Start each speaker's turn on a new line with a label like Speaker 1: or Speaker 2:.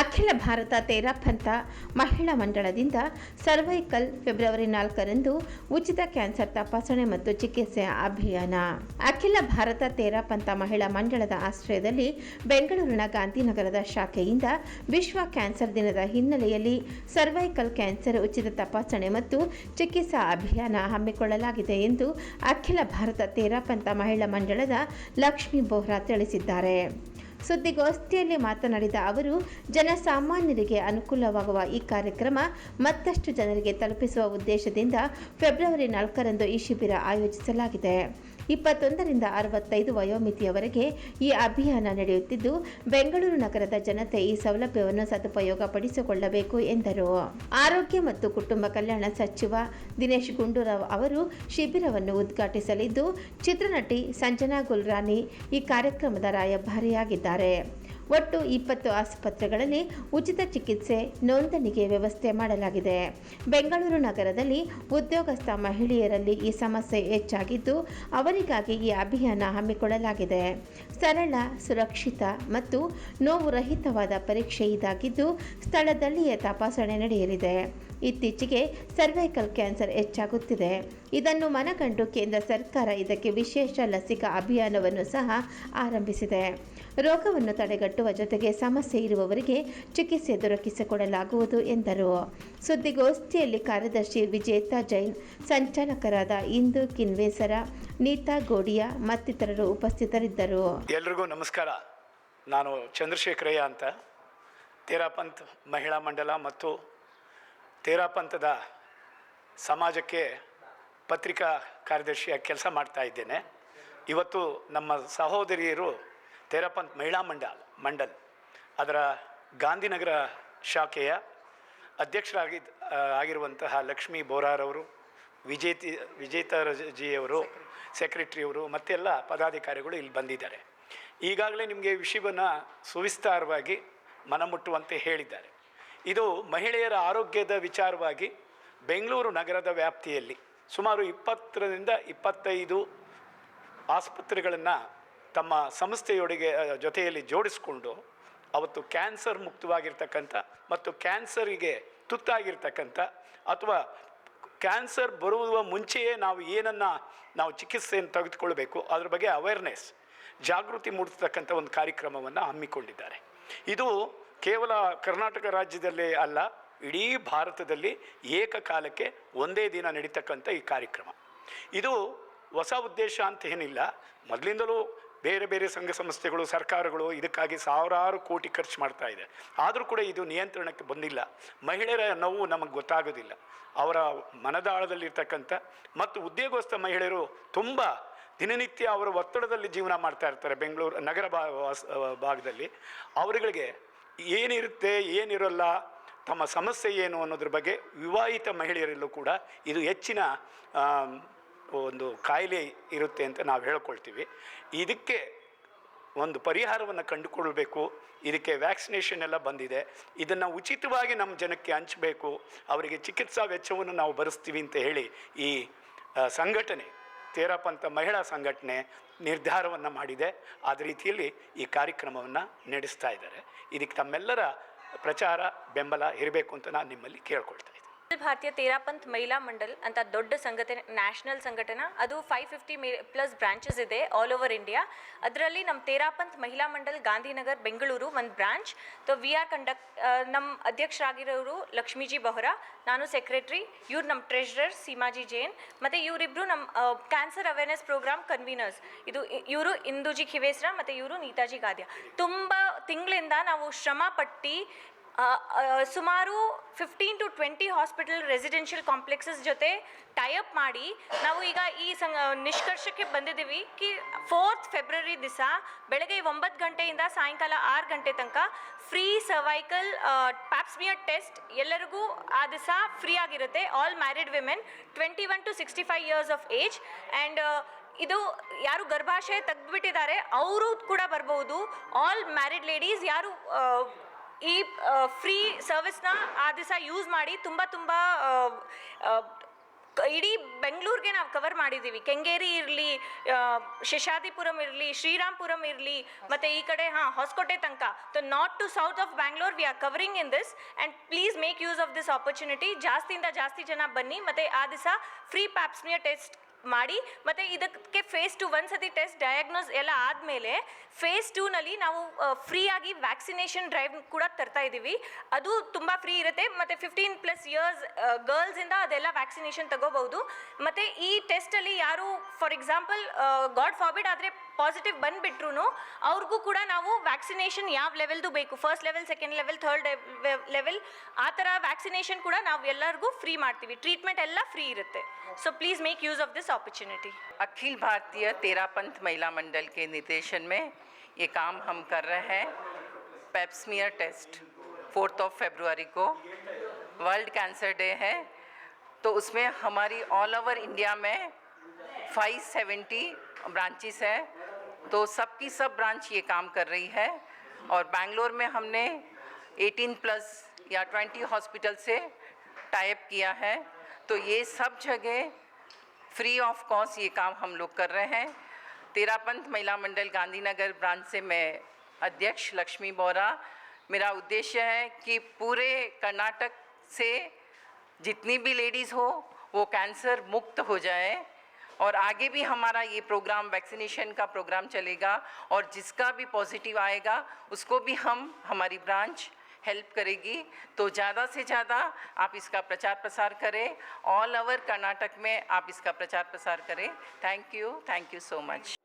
Speaker 1: ಅಖಿಲ ಭಾರತ ತೇರಾಪಂಥ ಮಹಿಳಾ ಮಂಡಳದಿಂದ cervical February ನಾಲ್ಕರಂದು ಉಚಿತ ಕ್ಯಾನ್ಸರ್ ತಪಾಸಣೆ ಮತ್ತು ಚಿಕಿತ್ಸೆ ಅಭಿಯಾನ. ಅಖಿಲ ಭಾರತ ತೇರಾಪಂಥ ಮಹಿಳಾ ಮಂಡಳದ ಆಶ್ರಯದಲ್ಲಿ ಬೆಂಗಳೂರಿನ ಗಾಂಧಿನಗರದ ಶಾಖೆಯಿಂದ ವಿಶ್ವ ಕ್ಯಾನ್ಸರ್ ದಿನದ ಹಿನ್ನೆಲೆಯಲ್ಲಿ ಸರ್ವೈಕಲ್ ಕ್ಯಾನ್ಸರ್ ಉಚಿತ ತಪಾಸಣೆ ಮತ್ತು ಚಿಕಿತ್ಸಾ ಅಭಿಯಾನ ಹಮ್ಮಿಕೊಳ್ಳಲಾಗಿದೆ ಎಂದು ಅಖಿಲ ಭಾರತ ತೇರಾಪಂಥ ಮಹಿಳಾ ಮಂಡಳದ ಲಕ್ಷ್ಮೀ ಬೋಹ್ರಾ ತಿಳಿಸಿದ್ದಾರೆ. ಸುದ್ದಿಗೋಷ್ಠಿಯಲ್ಲಿ ಮಾತನಾಡಿದ ಅವರು, ಜನಸಾಮಾನ್ಯರಿಗೆ ಅನುಕೂಲವಾಗುವ ಈ ಕಾರ್ಯಕ್ರಮ ಮತ್ತಷ್ಟು ಜನರಿಗೆ ತಲುಪಿಸುವ ಉದ್ದೇಶದಿಂದ ಫೆಬ್ರವರಿ ನಾಲ್ಕರಂದು ಈ ಶಿಬಿರ ಆಯೋಜಿಸಲಾಗಿದೆ. ಇಪ್ಪತ್ತೊಂದರಿಂದ ಅರವತ್ತೈದು ವಯೋಮಿತಿಯವರೆಗೆ ಈ ಅಭಿಯಾನ ನಡೆಯುತ್ತಿದ್ದು, ಬೆಂಗಳೂರು ನಗರದ ಜನತೆ ಈ ಸೌಲಭ್ಯವನ್ನು ಸದುಪಯೋಗ ಪಡಿಸಿಕೊಳ್ಳಬೇಕು ಎಂದರು. ಆರೋಗ್ಯ ಮತ್ತು ಕುಟುಂಬ ಕಲ್ಯಾಣ ಸಚಿವ ದಿನೇಶ್ ಗುಂಡೂರಾವ್ ಅವರು ಶಿಬಿರವನ್ನು ಉದ್ಘಾಟಿಸಲಿದ್ದು, ಚಿತ್ರನಟಿ ಸಂಜನಾ ಗುಲ್ರಾನಿ ಈ ಕಾರ್ಯಕ್ರಮದ ರಾಯಭಾರಿಯಾಗಿದ್ದಾರೆ. ಒಟ್ಟು ಇಪ್ಪತ್ತು ಆಸ್ಪತ್ರೆಗಳಲ್ಲಿ ಉಚಿತ ಚಿಕಿತ್ಸೆ ನೋಂದಣಿಗೆ ವ್ಯವಸ್ಥೆ ಮಾಡಲಾಗಿದೆ. ಬೆಂಗಳೂರು ನಗರದಲ್ಲಿ ಉದ್ಯೋಗಸ್ಥ ಮಹಿಳೆಯರಲ್ಲಿ ಈ ಸಮಸ್ಯೆ ಹೆಚ್ಚಾಗಿದ್ದು, ಅವರಿಗಾಗಿ ಈ ಅಭಿಯಾನ ಹಮ್ಮಿಕೊಳ್ಳಲಾಗಿದೆ. ಸರಳ, ಸುರಕ್ಷಿತ ಮತ್ತು ನೋವು ರಹಿತವಾದ ಪರೀಕ್ಷೆ ಇದಾಗಿದ್ದು, ಸ್ಥಳದಲ್ಲಿಯೇ ತಪಾಸಣೆ ನಡೆಯಲಿದೆ. ಇತ್ತೀಚೆಗೆ ಸರ್ವೈಕಲ್ ಕ್ಯಾನ್ಸರ್ ಹೆಚ್ಚಾಗುತ್ತಿದೆ. ಇದನ್ನು ಮನಗಂಡು ಕೇಂದ್ರ ಸರ್ಕಾರ ಇದಕ್ಕೆ ವಿಶೇಷ ಲಸಿಕಾ ಅಭಿಯಾನವನ್ನು ಸಹ ಆರಂಭಿಸಿದೆ. ರೋಗವನ್ನು ತಡೆಗಟ್ಟುವ ಜೊತೆಗೆ ಸಮಸ್ಯೆ ಇರುವವರಿಗೆ ಚಿಕಿತ್ಸೆ ದೊರಕಿಸಿಕೊಡಲಾಗುವುದು ಎಂದರು. ಸುದ್ದಿಗೋಷ್ಠಿಯಲ್ಲಿ ಕಾರ್ಯದರ್ಶಿ ವಿಜೇತಾ ಜೈನ್, ಸಂಚಾಲಕರಾದ ಇಂದು ಕಿನ್ವೇಸರ, ನೀತಾ ಗೋಡಿಯಾ ಮತ್ತಿತರರು ಉಪಸ್ಥಿತರಿದ್ದರು.
Speaker 2: ಎಲ್ರಿಗೂ ನಮಸ್ಕಾರ. ನಾನು ಚಂದ್ರಶೇಖರಯ್ಯ ಅಂತ. ತೇರಾಪಂಥ್ ಮಹಿಳಾ ಮಂಡಲ ಮತ್ತು ತೇರಾಪಂಥದ ಸಮಾಜಕ್ಕೆ ಪತ್ರಿಕಾ ಕಾರ್ಯದರ್ಶಿಯಾಗಿ ಕೆಲಸ ಮಾಡ್ತಾ ಇದ್ದೇನೆ. ಇವತ್ತು ನಮ್ಮ ಸಹೋದರಿಯರು ತೇರಾಪಂಥ್ ಮಹಿಳಾ ಮಂಡಲ್ ಮಂಡಲ್, ಅದರ ಗಾಂಧಿನಗರ ಶಾಖೆಯ ಅಧ್ಯಕ್ಷರಾಗಿ ಆಗಿರುವಂತಹ ಲಕ್ಷ್ಮೀ ಬೋರಾರವರು ವಿಜೇತಿ, ವಿಜೇತರಜಿಯವರು ಸೆಕ್ರೆಟ್ರಿಯವರು ಮತ್ತೆಲ್ಲ ಪದಾಧಿಕಾರಿಗಳು ಇಲ್ಲಿ ಬಂದಿದ್ದಾರೆ. ಈಗಾಗಲೇ ನಿಮಗೆ ವಿಷಯವನ್ನು ಸುವಿಸ್ತಾರವಾಗಿ ಮನಮುಟ್ಟುವಂತೆ ಹೇಳಿದ್ದಾರೆ. ಇದು ಮಹಿಳೆಯರ ಆರೋಗ್ಯದ ವಿಚಾರವಾಗಿ ಬೆಂಗಳೂರು ನಗರದ ವ್ಯಾಪ್ತಿಯಲ್ಲಿ ಸುಮಾರು ಇಪ್ಪತ್ತರಿಂದ ಇಪ್ಪತ್ತೈದು ಆಸ್ಪತ್ರೆಗಳನ್ನು ತಮ್ಮ ಸಂಸ್ಥೆಯೊಡೆಗೆ ಜೊತೆಯಲ್ಲಿ ಜೋಡಿಸಿಕೊಂಡು ಅವತ್ತು ಕ್ಯಾನ್ಸರ್ ಮುಕ್ತವಾಗಿರ್ತಕ್ಕಂಥ ಮತ್ತು ಕ್ಯಾನ್ಸರಿಗೆ ತುತ್ತಾಗಿರ್ತಕ್ಕಂಥ ಅಥವಾ ಕ್ಯಾನ್ಸರ್ ಬರುವ ಮುಂಚೆಯೇ ನಾವು ಏನನ್ನು ನಾವು ಚಿಕಿತ್ಸೆಯನ್ನು ತೆಗೆದುಕೊಳ್ಬೇಕು, ಅದ್ರ ಬಗ್ಗೆ ಅವೇರ್ನೆಸ್ ಜಾಗೃತಿ ಮೂಡಿಸ್ತಕ್ಕಂಥ ಒಂದು ಕಾರ್ಯಕ್ರಮವನ್ನು ಹಮ್ಮಿಕೊಂಡಿದ್ದಾರೆ. ಇದು ಕೇವಲ ಕರ್ನಾಟಕ ರಾಜ್ಯದಲ್ಲೇ ಅಲ್ಲ, ಇಡೀ ಭಾರತದಲ್ಲಿ ಏಕಕಾಲಕ್ಕೆ ಒಂದೇ ದಿನ ನಡೀತಕ್ಕಂಥ ಈ ಕಾರ್ಯಕ್ರಮ. ಇದು ಹೊಸ ಉದ್ದೇಶ ಅಂತ ಏನಿಲ್ಲ. ಮೊದಲಿಂದಲೂ ಬೇರೆ ಬೇರೆ ಸಂಘ ಸಂಸ್ಥೆಗಳು, ಸರ್ಕಾರಗಳು ಇದಕ್ಕಾಗಿ ಸಾವಿರಾರು ಕೋಟಿ ಖರ್ಚು ಮಾಡ್ತಾ ಇದೆ. ಆದರೂ ಕೂಡ ಇದು ನಿಯಂತ್ರಣಕ್ಕೆ ಬಂದಿಲ್ಲ. ಮಹಿಳೆಯರ ನೋವು ನಮಗೆ ಗೊತ್ತಾಗೋದಿಲ್ಲ. ಅವರ ಮನದಾಳದಲ್ಲಿರ್ತಕ್ಕಂಥ ಮತ್ತು ಉದ್ಯೋಗಸ್ಥ ಮಹಿಳೆಯರು ತುಂಬ ದಿನನಿತ್ಯ ಅವರ ಒತ್ತಡದಲ್ಲಿ ಜೀವನ ಮಾಡ್ತಾ ಇರ್ತಾರೆ. ಬೆಂಗಳೂರು ನಗರ ಭಾಗದಲ್ಲಿ. ಅವರುಗಳಿಗೆ ಏನಿರುತ್ತೆ, ಏನಿರಲ್ಲ, ತಮ್ಮ ಸಮಸ್ಯೆ ಏನು ಅನ್ನೋದ್ರ ಬಗ್ಗೆ ವಿವಾಹಿತ ಮಹಿಳೆಯರಲ್ಲೂ ಕೂಡ ಇದು ಹೆಚ್ಚಿನ ಒಂದು ಕಾಯಿಲೆ ಇರುತ್ತೆ ಅಂತ ನಾವು ಹೇಳ್ಕೊಳ್ತೀವಿ. ಇದಕ್ಕೆ ಒಂದು ಪರಿಹಾರವನ್ನು ಕಂಡುಕೊಳ್ಬೇಕು. ಇದಕ್ಕೆ ವ್ಯಾಕ್ಸಿನೇಷನ್ ಎಲ್ಲ ಬಂದಿದೆ. ಇದನ್ನು ಉಚಿತವಾಗಿ ನಮ್ಮ ಜನಕ್ಕೆ ಹಂಚಬೇಕು. ಅವರಿಗೆ ಚಿಕಿತ್ಸಾ ವೆಚ್ಚವನ್ನು ನಾವು ಭರಿಸ್ತೀವಿ ಅಂತ ಹೇಳಿ ಈ ಸಂಘಟನೆ ತೇರಾಪಂಥ ಮಹಿಳಾ ಸಂಘಟನೆ ನಿರ್ಧಾರವನ್ನು ಮಾಡಿದೆ. ಆದ ರೀತಿಯಲ್ಲಿ ಈ ಕಾರ್ಯಕ್ರಮವನ್ನು ನಡೆಸ್ತಾ ಇದ್ದಾರೆ. ಇದಕ್ಕೆ ತಮ್ಮೆಲ್ಲರ ಪ್ರಚಾರ ಬೆಂಬಲ ಇರಬೇಕು ಅಂತ ನಾನು ನಿಮ್ಮಲ್ಲಿ ಕೇಳ್ಕೊಳ್ತಾ ಇದ್ದೀನಿ
Speaker 3: ಅಖಿಲ ಭಾರತೀಯ ತೇರಾಪಂತ್ ಮಹಿಳಾ ಮಂಡಲ್ ಅಂತ ದೊಡ್ಡ ಸಂಘಟನೆ ನ್ಯಾಷನಲ್ ಸಂಘಟನೆ ಅದು five fifty may plus branches ಇದೆ ಆಲ್ ಓವರ್ ಇಂಡಿಯಾ ಅದರಲ್ಲಿ ನಮ್ಮ ತೇರಾಪಂತ್ ಮಹಿಳಾ ಮಂಡಲ್ ಗಾಂಧಿನಗರ್ ಬೆಂಗಳೂರು ಒಂದು branch so we are conduct ನಮ್ಮ ಅಧ್ಯಕ್ಷರಾಗಿರೋರು ಲಕ್ಷ್ಮೀಜಿ ಬೊಹ್ರಾ ನಾನು ಸೆಕ್ರೆಟ್ರಿ ಇವ್ರು ನಮ್ಮ ಟ್ರೆಷರರ್ ಸೀಮಾಜಿ ಜೈನ್ ಮತ್ತು ಇವರಿಬ್ಬರು ನಮ್ಮ ಕ್ಯಾನ್ಸರ್ ಅವೇರ್ನೆಸ್ ಪ್ರೋಗ್ರಾಮ್ ಕನ್ವೀನರ್ಸ್ ಇದು ಇವರು ಇಂದುಜಿ ಖಿವೇಸ್ರ ಮತ್ತು ಇವರು ನೀತಾಜಿ ಗಾದ್ಯ. ತುಂಬ ತಿಂಗಳಿಂದ ನಾವು ಶ್ರಮ ಪಟ್ಟು ಆ, ಆ, ಸುಮಾರು fifteen to twenty hospital residential complexes ಜೊತೆ ಟೈಅಪ್ ಮಾಡಿ ನಾವು ಈಗ ಈ ಸಂಘ, ನಿಷ್ಕರ್ಷಕ್ಕೆ ಬಂದಿದ್ದೀವಿ ಕಿ ಫೋರ್ತ್ ಫೆಬ್ರವರಿ ದಿವಸ ಬೆಳಗ್ಗೆ ಒಂಬತ್ತು ಗಂಟೆಯಿಂದ ಸಾಯಂಕಾಲ ಆರು ಗಂಟೆ ತನಕ ಫ್ರೀ ಸರ್ವೈಕಲ್ ಪ್ಯಾಪ್ಸ್ಮಿಯರ್ ಟೆಸ್ಟ್ ಎಲ್ಲರಿಗೂ ಆ ದಿವಸ ಫ್ರೀ ಆಗಿರುತ್ತೆ. All married women twenty one to sixty five years of age and ಇದು ಯಾರು ಗರ್ಭಾಶಯ ತೆಗೆದುಬಿಟ್ಟಿದ್ದಾರೆ, ಅವರು ಕೂಡ ಬರ್ಬೋದು ಆಲ್ ಮ್ಯಾರಿಡ್ ಲೇಡೀಸ್ ಯಾರು ಈ ಫ್ರೀ ಸರ್ವಿಸ್ನ ಆ ದಿವಸ ಯೂಸ್ ಮಾಡಿ ತುಂಬ ತುಂಬ ಇಡೀ ಬೆಂಗಳೂರಿಗೆ ನಾವು ಕವರ್ ಮಾಡಿದ್ದೀವಿ ಕೆಂಗೇರಿ ಇರಲಿ ಶಶಾದಿಪುರಂ ಇರಲಿ ಶ್ರೀರಾಮ್ಪುರಂ ಇರಲಿ, ಮತ್ತು ಈ ಕಡೆ, ಹಾಂ, ಹೊಸಕೋಟೆ ತನಕ. The north to south of Bangalore we are covering in this and please make use of this opportunity ಜಾಸ್ತಿಯಿಂದ ಜಾಸ್ತಿ ಜನ ಬನ್ನಿ. ಮತ್ತು ಆ ದಿವಸ ಫ್ರೀ ಪ್ಯಾಪ್ಸ್ಮಿಯರ್ ಟೆಸ್ಟ್ ಮಾಡಿ, ಮತ್ತು ಇದಕ್ಕೆ ಫೇಸ್ ಟು ಒಂದ್ಸತಿ ಟೆಸ್ಟ್ ಡಯಾಗ್ನೋಸ್ ಎಲ್ಲ ಆದಮೇಲೆ ಫೇಸ್ ಟೂನಲ್ಲಿ ನಾವು ಫ್ರೀಯಾಗಿ ವ್ಯಾಕ್ಸಿನೇಷನ್ ಡ್ರೈವ್ ಕೂಡ ತರ್ತಾ ಇದ್ದೀವಿ ಅದು ತುಂಬ ಫ್ರೀ ಇರುತ್ತೆ. ಮತ್ತು ಫಿಫ್ಟೀನ್ ಪ್ಲಸ್ ಇಯರ್ಸ್ ಗರ್ಲ್ಸಿಂದ ಅದೆಲ್ಲ ವ್ಯಾಕ್ಸಿನೇಷನ್ ತಗೋಬಹುದು. ಮತ್ತು ಈ ಟೆಸ್ಟಲ್ಲಿ ಯಾರು ಫಾರ್ ಎಕ್ಸಾಂಪಲ್ ಗಾಡ್ ಫಾರ್ಬಿಡ್ ಆದರೆ ಪಾಸಿಟಿವ್ ಬಂದುಬಿಟ್ರು ಅವ್ರಿಗೂ ಕೂಡ ನಾವು ವ್ಯಾಕ್ಸಿನೇಷನ್ ಯಾವ ಲೆವೆಲ್ದು ಬೇಕು first level second level third level ಆ ಥರ ವ್ಯಾಕ್ಸಿನೇಷನ್ ಕೂಡ ನಾವು ಎಲ್ಲರಿಗೂ ಫ್ರೀ ಮಾಡ್ತೀವಿ ಟ್ರೀಟ್ಮೆಂಟ್ ಎಲ್ಲ ಫ್ರೀ ಇರುತ್ತೆ so please make use of this opportunity
Speaker 4: Akhil Bharatiya Terapanth Mahila मंडल के निर्देशन में ये काम हम कर रहे हैं pap smear test fourth of February को वर्ल्ड कैंसर डे है तो उसमें हमारी ऑल ओवर इंडिया में 570 ब्रांचेस है तो सबकी सब ब्रांच ये काम कर रही है और बैंगलोर में हमने 18 प्लस या 20 हॉस्पिटल से टाइप किया है। तो ये सब जगह फ्री ऑफ़ कॉस्ट ये काम हम लोग कर रहे हैं। तेरापंथ महिला मंडल गांधीनगर ब्रांच से मैं अध्यक्ष लक्ष्मी बोरा। मेरा उद्देश्य है कि पूरे कर्नाटक से जितनी भी लेडीज़ हो, वो कैंसर मुक्त हो जाए। और आगे भी हमारा ये प्रोग्राम वैक्सीनेशन का प्रोग्राम चलेगा और जिसका भी पॉजिटिव आएगा, उसको भी हम, हमारी ब्रांच हेल्प करेगी। तो ज़्यादा से ज़्यादा आप इसका प्रचार प्रसार करें। ऑल ओवर कर्नाटक में आप इसका प्रचार प्रसार करें। Thank you thank you so much